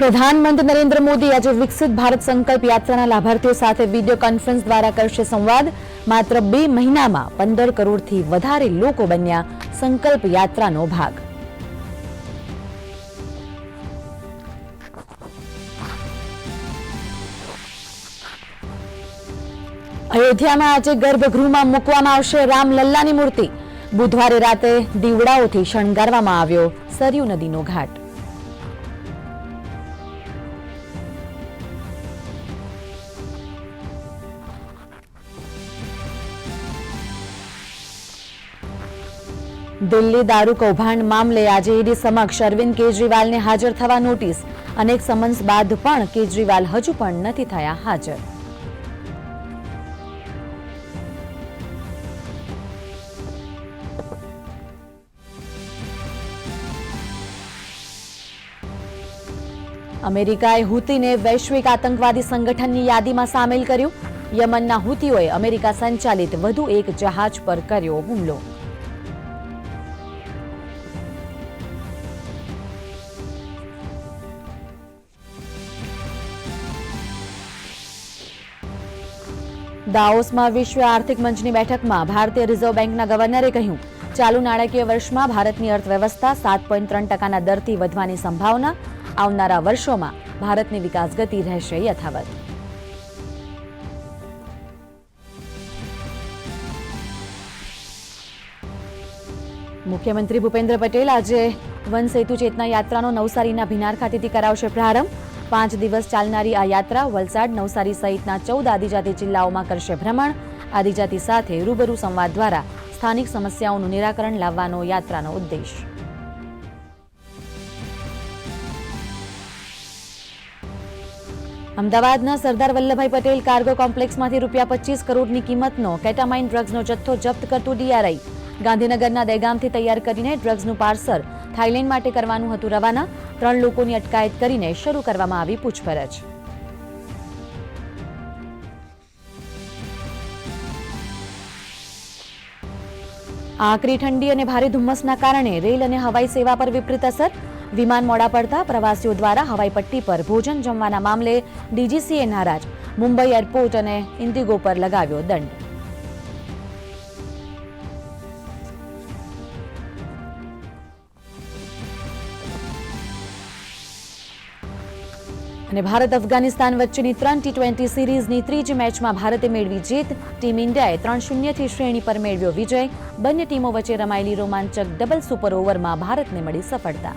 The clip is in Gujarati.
પ્રધાનમંત્રી નરેન્દ્ર મોદી આજે વિકસિત ભારત સંકલ્પ યાત્રાના લાભાર્થીઓ સાથે વીડિયો કોન્ફરન્સ દ્વારા કરશે સંવાદ. માત્ર બે મહિનામાં પંદર કરોડથી વધારે લોકો બન્યા સંકલ્પ યાત્રાનો ભાગ. અયોધ્યામાં આજે ગર્ભગૃહમાં મૂકવામાં આવશે રામલલ્લાની મૂર્તિ. બુધવારે રાતે દીવડાઓથી શણગારવામાં આવ્યો સરયુ નદીનો ઘાટ. દિલ્હી દારૂ કૌભાંડ મામલે આજે ઈડી સમક્ષ અરવિંદ કેજરીવાલને હાજર થવા નોટિસ. અનેક સમન્સ બાદ પણ કેજરીવાલ હજુ પણ નથી થયા હાજર. અમેરિકાએ હુતીને વૈશ્વિક આતંકવાદી સંગઠનની યાદીમાં સામેલ કર્યું. યમનના હુતીઓએ અમેરિકા સંચાલિત વધુ એક જહાજ પર કર્યો હુમલો. દાઓસમાં વિશ્વ આર્થિક મંચની બેઠકમાં ભારતીય રિઝર્વ બેંકના ગવર્નરે કહ્યું, ચાલુ નાણાકીય વર્ષમાં ભારતની અર્થવ્યવસ્થા સાત પોઈન્ટ ત્રણ ટકાના દરથી વધવાની સંભાવના આવનારા વર્ષોમાં ભારતની વિકાસ ગતિ રહેશે યથાવત. મુખ્યમંત્રી ભૂપેન્દ્ર પટેલ આજે વન સેતુ ચેતના યાત્રાનો નવસારીના ભિનાર ખાતેથી કરાવશે પ્રારંભ. પાંચ દિવસ ચાલનારી આ યાત્રા વલસાડ, નવસારી સહિતના ચૌદ આદિજાતિ જિલ્લાઓમાં કરશે ભ્રમણ. આદિજાતિ સાથે રૂબરૂ સંવાદ દ્વારા સ્થાનિક સમસ્યાઓનું નિરાકરણ લાવવાનો યાત્રાનો ઉદ્દેશ. અમદાવાદના સરદાર વલ્લભભાઈ પટેલ કાર્ગો કોમ્પ્લેક્સમાંથી રૂપિયા પચીસ કરોડની કિંમતનો કેટામાઇન ડ્રગ્સનો જથ્થો જપ્ત કરતું ડીઆરઆઈ. ગાંધીનગરના દહેગામથી તૈયાર કરીને ડ્રગ્સનું પાર્સલ થાઇલેન્ડ માટે કરવાનું હતું રવાના. ત્રણ લોકોની અટકાયત કરીને શરૂ કરવામાં આવી પૂછપરછ. આકરી ઠંડી અને ભારે ધુમ્મસના કારણે રેલ અને હવાઈ સેવા પર વિપરીત અસર. વિમાન મોડા પડતા પ્રવાસીઓ દ્વારા હવાઈ પટ્ટી પર ભોજન જમવાના મામલે ડીજીસીએ નારાજ. મુંબઈ એરપોર્ટ અને ઇન્ડિગો પર લગાવ્યો દંડ. અને ભારત અફઘાનિસ્તાન વચ્ચેની ત્રણ ટી ટ્વેન્ટી સિરીઝની ત્રીજી મેચમાં ભારતે મેળવી જીત. ટીમ ઇન્ડિયાએ ત્રણ શૂન્યથી શ્રેણી પર મેળવ્યો વિજય. બંને ટીમો વચ્ચે રમાયેલી રોમાંચક ડબલ સુપર ઓવરમાં ભારતને મળી સફળતા.